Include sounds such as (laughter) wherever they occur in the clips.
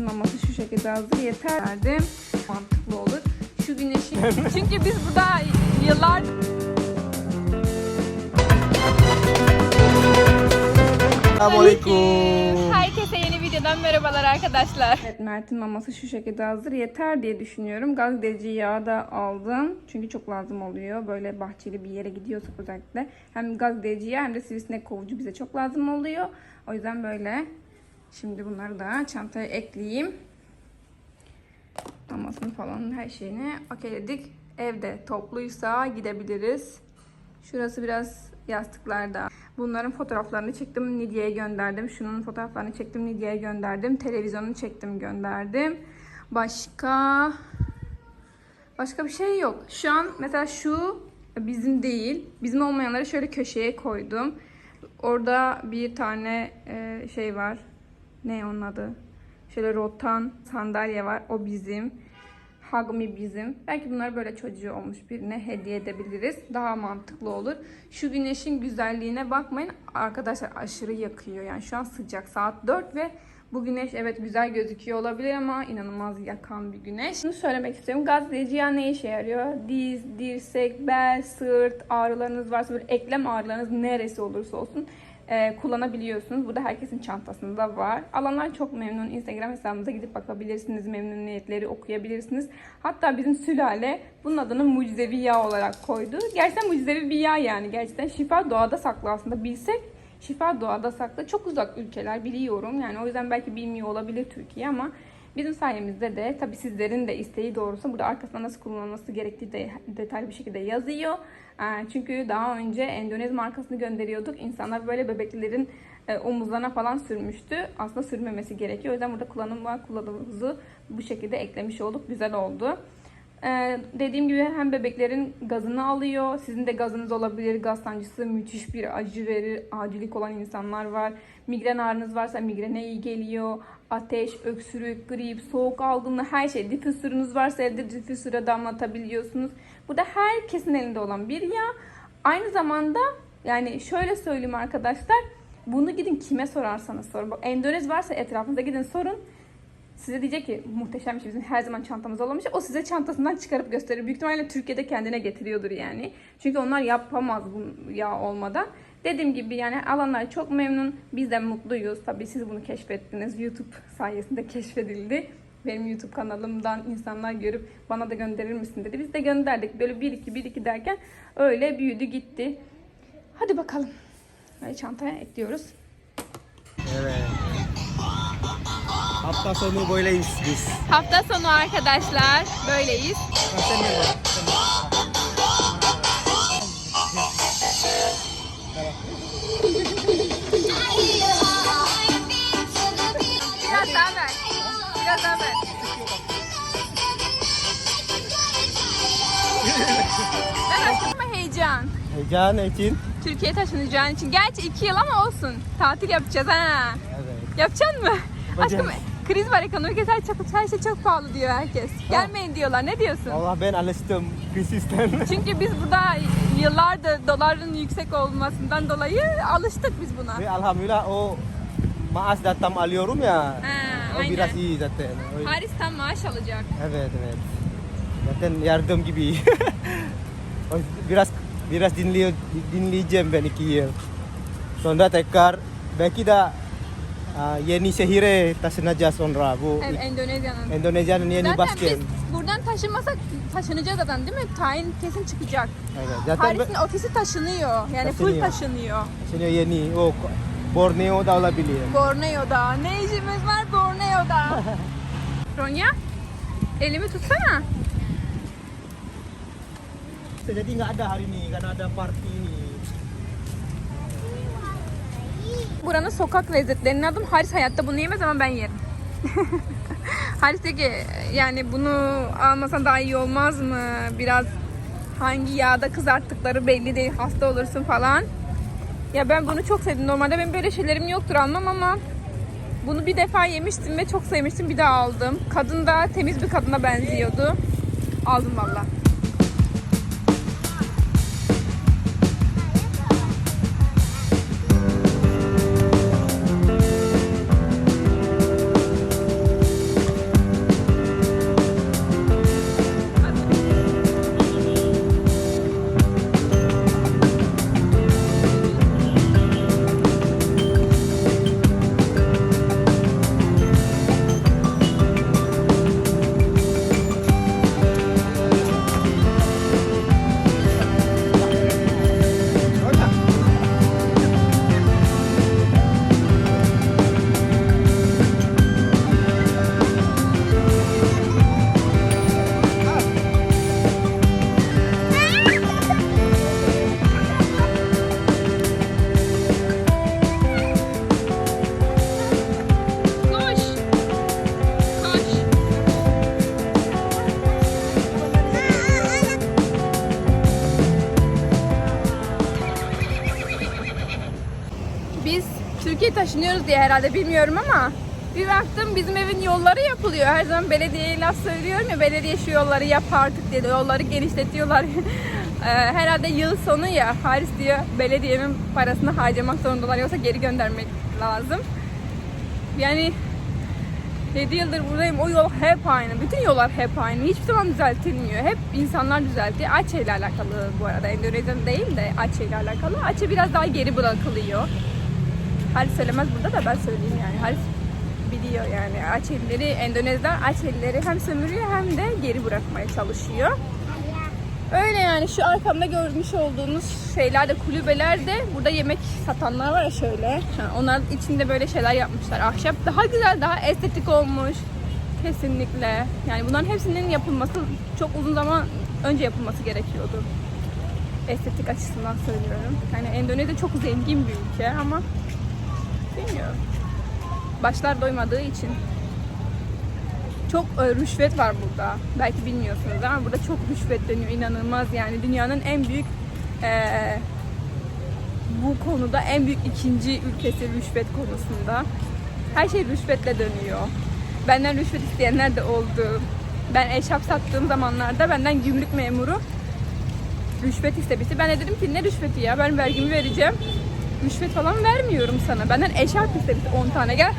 Mert'in maması şu şekilde hazır yeter derdim. Mantıklı olur. Şu güneşi... (laughs) Çünkü biz burada yıllar... Assalamualaikum. Herkese yeni videodan merhabalar arkadaşlar. Evet Mert'in maması şu şekilde hazır yeter diye düşünüyorum. Gaz delici yağı da aldım. Çünkü çok lazım oluyor. Böyle bahçeli bir yere gidiyorsak özellikle. Hem gaz delici yağı hem de sivrisinek kovucu bize çok lazım oluyor. O yüzden böyle. Şimdi bunları da çantaya ekleyeyim. Mamasını falan her şeyini okeyledik. Evde topluysa gidebiliriz. Şurası biraz yastıklarda. Bunların fotoğraflarını çektim Nidya'ya gönderdim. Şunun fotoğraflarını çektim Nidya'ya gönderdim. Televizyonunu çektim gönderdim. Başka başka bir şey yok. Şu an mesela şu bizim değil. Bizim olmayanları şöyle köşeye koydum. Orada bir tane e, şey var. Ne onun adı? Şöyle rotan sandalye var. O bizim. Hagmi bizim. Belki bunları böyle çocuğu olmuş birine hediye edebiliriz. Daha mantıklı olur. Şu güneşin güzelliğine bakmayın. Arkadaşlar aşırı yakıyor. Yani şu an sıcak. Saat 4 ve bu güneş evet güzel gözüküyor olabilir ama inanılmaz yakan bir güneş. Şunu söylemek istiyorum. Gazlayıcı yağı ne işe yarıyor? Diz, dirsek, bel, sırt ağrılarınız varsa böyle eklem ağrılarınız neresi olursa olsun e, kullanabiliyorsunuz. Burada herkesin çantasında var. Alanlar çok memnun. Instagram hesabımıza gidip bakabilirsiniz. Memnuniyetleri okuyabilirsiniz. Hatta bizim sülale bunun adını mucizevi yağ olarak koydu. Gerçekten mucizevi bir yağ yani. Gerçekten şifa doğada saklı aslında. Bilsek şifa doğada saklı. Çok uzak ülkeler biliyorum. Yani o yüzden belki bilmiyor olabilir Türkiye ama Bizim sayemizde de tabi sizlerin de isteği doğrusu burada arkasında nasıl kullanılması gerektiği de detaylı bir şekilde yazıyor. Ee, Çünkü daha önce Endonez markasını gönderiyorduk. İnsanlar böyle bebeklerin e, omuzlarına falan sürmüştü. Aslında sürmemesi gerekiyor. O yüzden burada kullanım kılavuzu bu şekilde eklemiş olduk. Güzel oldu. Ee, dediğim gibi hem bebeklerin gazını alıyor. Sizin de gazınız olabilir. Gaz sancısı müthiş bir acı verir. Acilik olan insanlar var. Migren ağrınız varsa migrene iyi geliyor. Ateş, öksürük, grip, soğuk algınlığı her şey. Difüsörünüz varsa evde difüsöre damlatabiliyorsunuz. Bu da herkesin elinde olan bir yağ. Aynı zamanda yani şöyle söyleyeyim arkadaşlar. Bunu gidin kime sorarsanız sorun. Endonez varsa etrafınızda gidin sorun. Size diyecek ki muhteşem bir şey bizim her zaman çantamız olmamış. O size çantasından çıkarıp gösterir. Büyük ihtimalle Türkiye'de kendine getiriyordur yani. Çünkü onlar yapamaz bu yağ olmadan. Dediğim gibi yani alanlar çok memnun. Biz de mutluyuz. Tabii siz bunu keşfettiniz. YouTube sayesinde (laughs) keşfedildi. Benim YouTube kanalımdan insanlar görüp bana da gönderir misin dedi. Biz de gönderdik. Böyle 1 2 1 2 derken öyle büyüdü gitti. Hadi bakalım. Böyle çantaya ekliyoruz. Evet. Hafta sonu böyleyiz biz. Hafta sonu arkadaşlar böyleyiz. Nasıl ne Heyecan için. Türkiye'ye taşınacağın için. Gerçi iki yıl ama olsun. Tatil yapacağız ha. Evet. Yapacaksın mı? Yapacağız. Aşkım kriz var ekonomik her, çok, her şey çok pahalı diyor herkes. Gelmeyin diyorlar. Ne diyorsun? Allah ben alıştım krisisten. (laughs) Çünkü biz burada yıllardır doların yüksek olmasından dolayı alıştık biz buna. Ve alhamdulillah o maaş datam alıyorum ya. Ha, o aynen. biraz iyi zaten. O- Haris tam maaş alacak. Evet evet. Zaten yardım gibi. (laughs) Biraz biraz dinliyor, dinleyeceğim ben iki yıl. Sonra tekrar belki de aa, yeni şehire taşınacağız sonra bu Evet, Endonezya'nın. Endonezya'nın yeni Zaten başkent. biz buradan taşınmasak taşınacağız zaten değil mi? Tayin kesin çıkacak. Evet, zaten Haris'in ofisi taşınıyor. Yani full Taşınıyor. taşınıyor. Şimdi yeni o Borneo da olabilir. Borneo'da. Ne işimiz var Borneo'da? (laughs) Ronya, elimi tutsana. Jadi nggak ada hari ini karena ada party ini. Buranın sokak lezzetlerinin adım Haris hayatta bunu yemez ama ben yerim. (laughs) Haris dedi ki yani bunu almasan daha iyi olmaz mı? Biraz hangi yağda kızarttıkları belli değil hasta olursun falan. Ya ben bunu çok sevdim. Normalde benim böyle şeylerim yoktur almam ama bunu bir defa yemiştim ve çok sevmiştim. Bir daha aldım. Kadın da temiz bir kadına benziyordu. Aldım valla. Taşınıyoruz diye herhalde bilmiyorum ama bir baktım bizim evin yolları yapılıyor. Her zaman belediyeye laf söylüyorum ya belediye şu yolları yap artık diye yolları genişletiyorlar. (laughs) Ee, herhalde yıl sonu ya Haris diyor belediyenin parasını harcamak zorundalar yoksa geri göndermek lazım. Yani 7 yıldır buradayım. O yol hep aynı. Bütün yollar hep aynı. Hiçbir zaman düzeltilmiyor. Hep insanlar düzeltiyor. Aceh ile alakalı bu arada. Endonezya değil de Aceh ile alakalı. Aceh biraz daha geri bırakılıyor. Halis söylemez burada da ben söyleyeyim yani. Halis biliyor yani. Acehlileri, Endonezyalar Acehlileri hem sömürüyor hem de geri bırakmaya çalışıyor. Öyle yani şu arkamda görmüş olduğunuz şeyler de kulübeler de burada yemek satanlar var ya şöyle. Onlar içinde böyle şeyler yapmışlar. Ahşap daha güzel, daha estetik olmuş. Kesinlikle. Yani bunların hepsinin yapılması çok uzun zaman önce yapılması gerekiyordu. Estetik açısından söylüyorum. Yani Endonezya çok zengin bir ülke ama bilmiyorum. Başlar doymadığı için. Çok e, rüşvet var burada. Belki bilmiyorsunuz ama burada çok rüşvet dönüyor. inanılmaz yani. Dünyanın en büyük e, bu konuda en büyük ikinci ülkesi rüşvet konusunda. Her şey rüşvetle dönüyor. Benden rüşvet isteyenler de oldu. Ben eşarp sattığım zamanlarda benden gümrük memuru rüşvet istemişti. Ben de dedim ki ne rüşveti ya ben vergimi vereceğim. Rüşvet falan vermiyorum sana. Benden eşarp istemişti 10 tane gel.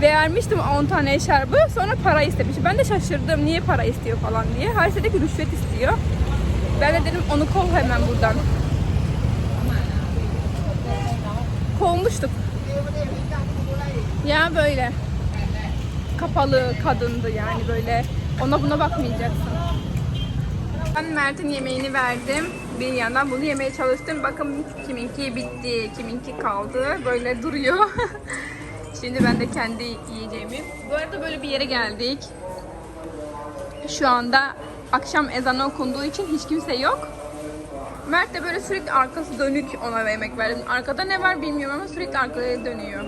Vermiştim 10 tane eşarbı. Sonra para istemiş. Ben de şaşırdım. Niye para istiyor falan diye. Her dedi ki rüşvet istiyor. Ben de dedim onu kov hemen buradan. Kovmuştuk. Ya böyle. Kapalı kadındı yani böyle. Ona buna bakmayacaksın. Ben Mert'in yemeğini verdim. Bir yandan bunu yemeye çalıştım. Bakın kiminki bitti, kiminki kaldı. Böyle duruyor. (laughs) Şimdi ben de kendi yiyeceğimi. Bu arada böyle bir yere geldik. Şu anda akşam ezanı okunduğu için hiç kimse yok. Mert de böyle sürekli arkası dönük ona yemek verdim. Arkada ne var bilmiyorum ama sürekli arkaya dönüyor.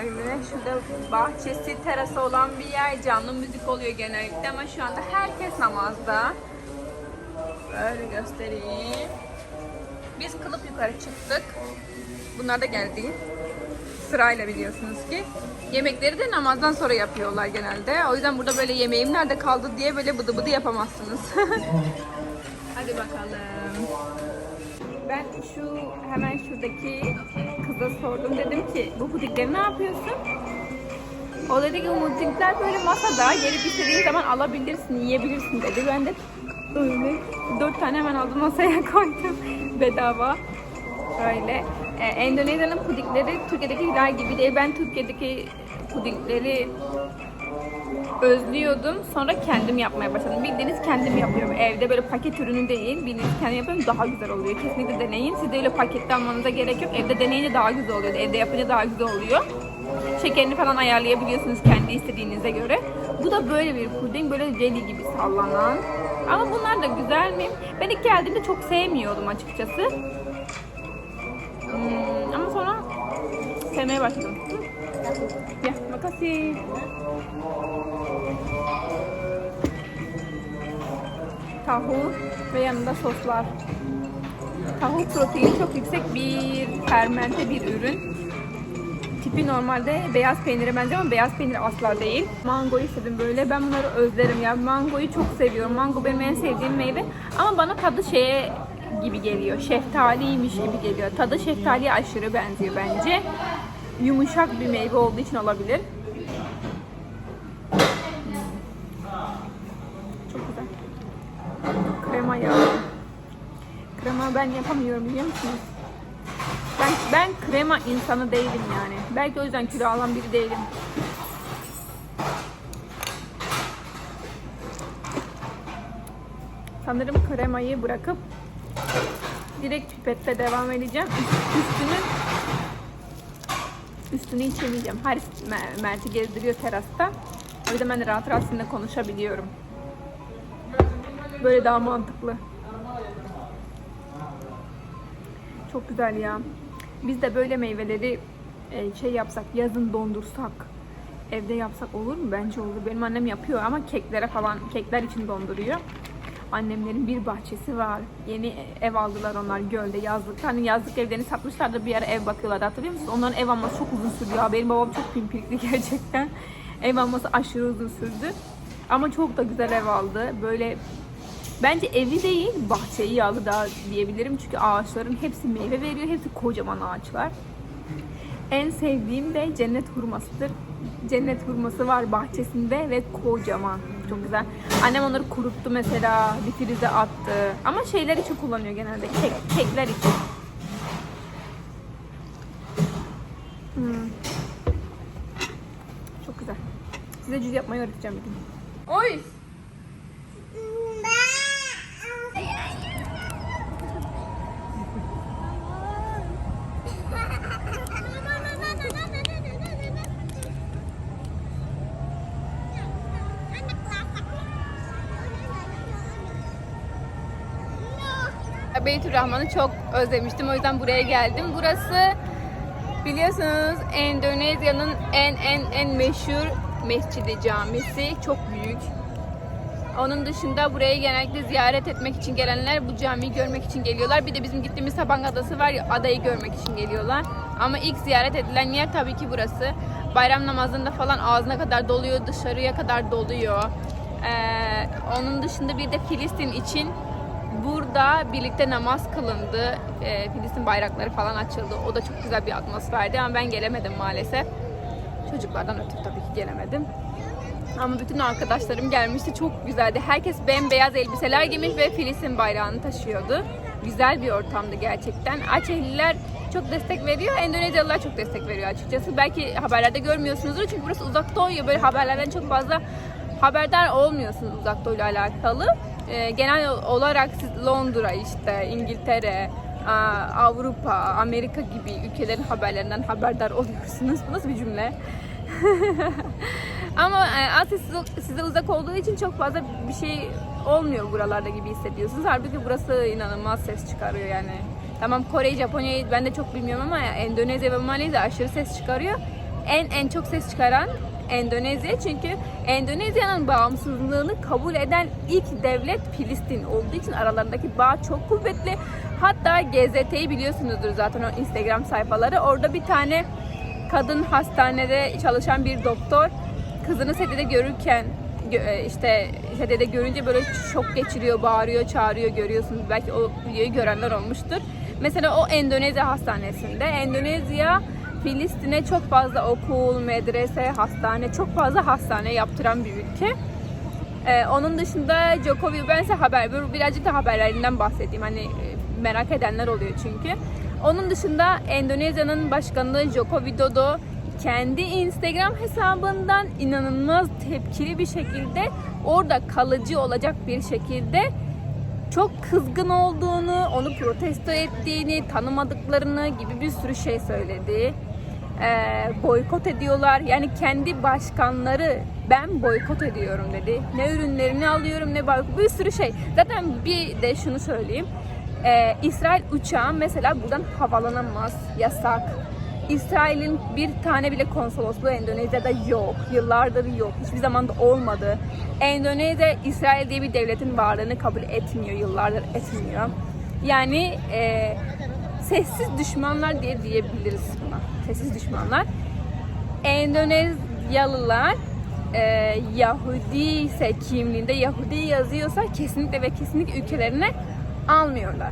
Öyle. Şurada bahçesi, terası olan bir yer. Canlı müzik oluyor genellikle ama şu anda herkes namazda. Böyle göstereyim. Biz kılıp yukarı çıktık. Bunlar da geldi. Sırayla biliyorsunuz ki. Yemekleri de namazdan sonra yapıyorlar genelde. O yüzden burada böyle yemeğim nerede kaldı diye böyle bıdı bıdı yapamazsınız. (laughs) Hadi bakalım. Ben şu hemen şuradaki kıza sordum. Dedim ki bu pudingleri ne yapıyorsun? O dedi ki bu böyle masada gelip istediğin zaman alabilirsin, yiyebilirsin dedi. Ben de öyle dört tane hemen aldım masaya (laughs) koydum bedava. Öyle. Ee, Endonezya'nın pudingleri Türkiye'dekiler gibi değil. Ben Türkiye'deki pudingleri özlüyordum. Sonra kendim yapmaya başladım. Bildiğiniz kendim yapıyorum. Evde böyle paket ürünü değil. Bildiğiniz kendim yapıyorum. Daha güzel oluyor. Kesinlikle deneyin. Siz de öyle pakette almanıza gerek yok. Evde deneyince daha güzel oluyor. Evde yapınca daha güzel oluyor. Şekerini falan ayarlayabiliyorsunuz kendi istediğinize göre. Bu da böyle bir puding. Böyle jelly gibi sallanan. Ama bunlar da güzel mi? Ben ilk geldiğimde çok sevmiyordum açıkçası. Hmm, ama sonra sevmeye başladım. Ya, makasih. Tahu ve yanında soslar. Tahu proteini çok yüksek bir fermente bir ürün. Tipi normalde beyaz peynire benziyor ama beyaz peynir asla değil. Mango istedim böyle. Ben bunları özlerim ya. Mangoyu çok seviyorum. Mango benim en sevdiğim meyve. Ama bana tadı şeye gibi geliyor. Şeftaliymiş gibi geliyor. Tadı şeftaliye aşırı benziyor bence. Yumuşak bir meyve olduğu için olabilir. Çok güzel. Krema ya. Krema ben yapamıyorum biliyor musunuz? Ben, ben krema insanı değilim yani. Belki o yüzden kilo alan biri değilim. Sanırım kremayı bırakıp direkt pipetle devam edeceğim. Üstünü üstünü içemeyeceğim. Haris Mer- Mert'i gezdiriyor terasta. O yüzden ben de rahat rahat sizinle konuşabiliyorum. Böyle daha mantıklı. Çok güzel ya. Biz de böyle meyveleri e, şey yapsak, yazın dondursak, evde yapsak olur mu? Bence olur. Benim annem yapıyor ama keklere falan, kekler için donduruyor. Annemlerin bir bahçesi var. Yeni ev aldılar onlar gölde yazlık. Hani yazlık evlerini satmışlardı bir ara ev bakıyorlardı hatırlıyor musunuz? Onların ev alması çok uzun sürüyor. Benim babam çok pimpirikli (laughs) gerçekten. Ev alması aşırı uzun sürdü. Ama çok da güzel ev aldı. Böyle bence evi değil bahçeyi aldı da diyebilirim. Çünkü ağaçların hepsi meyve veriyor. Hepsi kocaman ağaçlar. En sevdiğim de cennet hurmasıdır. Cennet hurması var bahçesinde ve kocaman. Çok güzel. Annem onları kuruttu mesela. Bir frize attı. Ama şeyler için kullanıyor genelde. Kek, kekler için. Hmm. Çok güzel. Size cüz yapmayı öğreteceğim bir gün. Oy! Beytülrahman'ı çok özlemiştim. O yüzden buraya geldim. Burası biliyorsunuz Endonezya'nın en en en meşhur mescidi camisi. Çok büyük. Onun dışında buraya genellikle ziyaret etmek için gelenler bu camiyi görmek için geliyorlar. Bir de bizim gittiğimiz Sabang Adası var ya adayı görmek için geliyorlar. Ama ilk ziyaret edilen yer tabii ki burası. Bayram namazında falan ağzına kadar doluyor, dışarıya kadar doluyor. Ee, onun dışında bir de Filistin için burada birlikte namaz kılındı. Ee, Filistin bayrakları falan açıldı. O da çok güzel bir atmosferdi ama ben gelemedim maalesef. Çocuklardan ötürü tabii ki gelemedim. Ama bütün arkadaşlarım gelmişti. Çok güzeldi. Herkes bembeyaz elbiseler giymiş ve Filistin bayrağını taşıyordu. Güzel bir ortamdı gerçekten. Açehliler çok destek veriyor. Endonezyalılar çok destek veriyor açıkçası. Belki haberlerde görmüyorsunuzdur. Çünkü burası uzak doğu ya böyle haberlerden çok fazla haberdar olmuyorsunuz uzak alakalı. Ee, genel olarak Londra işte İngiltere, Avrupa, Amerika gibi ülkelerin haberlerinden haberdar (laughs) oluyorsunuz. Bu nasıl bir cümle? (laughs) Ama e, Asya size, uzak olduğu için çok fazla bir şey olmuyor buralarda gibi hissediyorsunuz. Halbuki burası inanılmaz ses çıkarıyor yani. Tamam Kore, Japonya'yı ben de çok bilmiyorum ama Endonezya ve Malezya aşırı ses çıkarıyor. En en çok ses çıkaran Endonezya çünkü Endonezya'nın bağımsızlığını kabul eden ilk devlet Filistin olduğu için aralarındaki bağ çok kuvvetli. Hatta GZT'yi biliyorsunuzdur zaten o Instagram sayfaları. Orada bir tane kadın hastanede çalışan bir doktor kızını sedede görürken gö- e, işte sedede görünce böyle şok geçiriyor, bağırıyor, çağırıyor görüyorsunuz. Belki o videoyu görenler olmuştur. Mesela o Endonezya hastanesinde. Endonezya Filistin'e çok fazla okul, medrese, hastane, çok fazla hastane yaptıran bir ülke. Ee, onun dışında Djokovic, ben size haber, birazcık da haberlerinden bahsedeyim. Hani e, merak edenler oluyor çünkü. Onun dışında Endonezya'nın başkanı Joko Widodo kendi Instagram hesabından inanılmaz tepkili bir şekilde orada kalıcı olacak bir şekilde çok kızgın olduğunu, onu protesto ettiğini, tanımadıklarını gibi bir sürü şey söyledi. Ee, boykot ediyorlar. Yani kendi başkanları ben boykot ediyorum dedi. Ne ürünlerini alıyorum ne boykot. Bir sürü şey. Zaten bir de şunu söyleyeyim. Ee, İsrail uçağı mesela buradan havalanamaz. Yasak. İsrail'in bir tane bile konsolosluğu Endonezya'da yok. Yıllardır yok. Hiçbir zaman da olmadı. Endonezya, İsrail diye bir devletin varlığını kabul etmiyor. Yıllardır etmiyor. Yani e, sessiz düşmanlar diye diyebiliriz buna. Sessiz düşmanlar. Endonezyalılar e, Yahudi ise kimliğinde Yahudi yazıyorsa kesinlikle ve kesinlikle ülkelerine almıyorlar.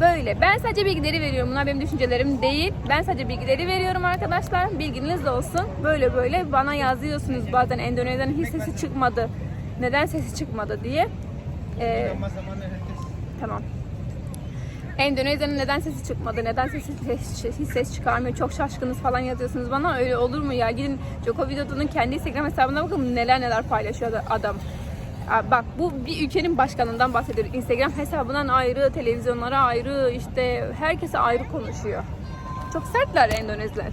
Böyle. Ben sadece bilgileri veriyorum. Bunlar benim düşüncelerim değil. Ben sadece bilgileri veriyorum arkadaşlar. Bilginiz de olsun. Böyle böyle bana yazıyorsunuz bazen Endonezya'nın hiç sesi çıkmadı. Neden sesi çıkmadı diye. Ee, tamam. Endonezya'nın neden sesi çıkmadı, neden sesi ses, hiç ses çıkarmıyor, çok şaşkınız falan yazıyorsunuz bana. Öyle olur mu ya? Gidin Joko Widodo'nun kendi Instagram hesabına bakın neler neler paylaşıyor adam. Bak bu bir ülkenin başkanından bahsediyor. Instagram hesabından ayrı, televizyonlara ayrı, işte herkese ayrı konuşuyor. Çok sertler Endonezler.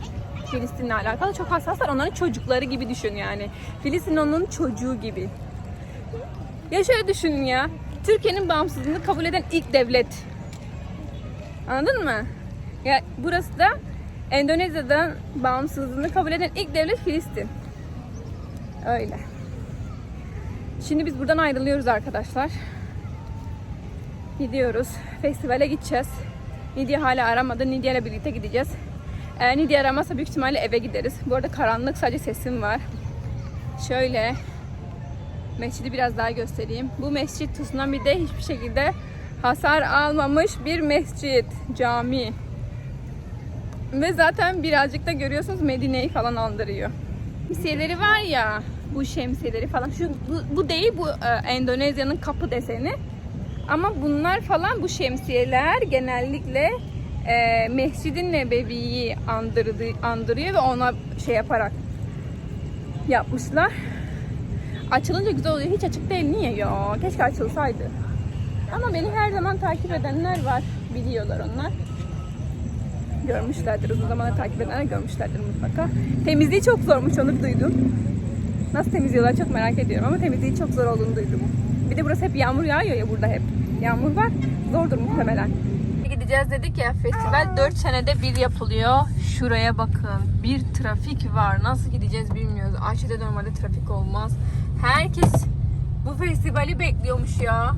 Filistin'le alakalı çok hassaslar. Onların çocukları gibi düşün yani. Filistin onun çocuğu gibi. Ya şöyle düşünün ya. Türkiye'nin bağımsızlığını kabul eden ilk devlet. Anladın mı? Ya burası da Endonezya'dan bağımsızlığını kabul eden ilk devlet Filistin. Öyle. Şimdi biz buradan ayrılıyoruz arkadaşlar. Gidiyoruz. Festivale gideceğiz. Nidya hala aramadı. Nidya ile birlikte gideceğiz. Eğer Nidya aramazsa büyük ihtimalle eve gideriz. Bu arada karanlık sadece sesim var. Şöyle mescidi biraz daha göstereyim. Bu mescit tsunami'de hiçbir şekilde hasar almamış bir mescit, cami. Ve zaten birazcık da görüyorsunuz Medine'yi falan andırıyor. Şemsiyeleri var ya, bu şemsiyeleri falan. Şu bu, bu değil bu e, Endonezya'nın kapı deseni. Ama bunlar falan bu şemsiyeler genellikle e, Mescid-i Nebevi'yi andırıyor ve ona şey yaparak yapmışlar. Açılınca güzel oluyor. Hiç açık değil. Niye ya? Keşke açılsaydı. Ama beni her zaman takip edenler var. Biliyorlar onlar. Görmüşlerdir. Uzun zamandır takip edenler görmüşlerdir mutlaka. Temizliği çok zormuş onu duydum. Nasıl temizliyorlar çok merak ediyorum ama temizliği çok zor olduğunu duydum. Bir de burası hep yağmur yağıyor ya burada hep. Yağmur var. Zordur muhtemelen. Gideceğiz dedik ya festival 4 senede bir yapılıyor. Şuraya bakın. Bir trafik var. Nasıl gideceğiz bilmiyoruz. Ayşe'de normalde trafik olmaz. Herkes bu festivali bekliyormuş ya.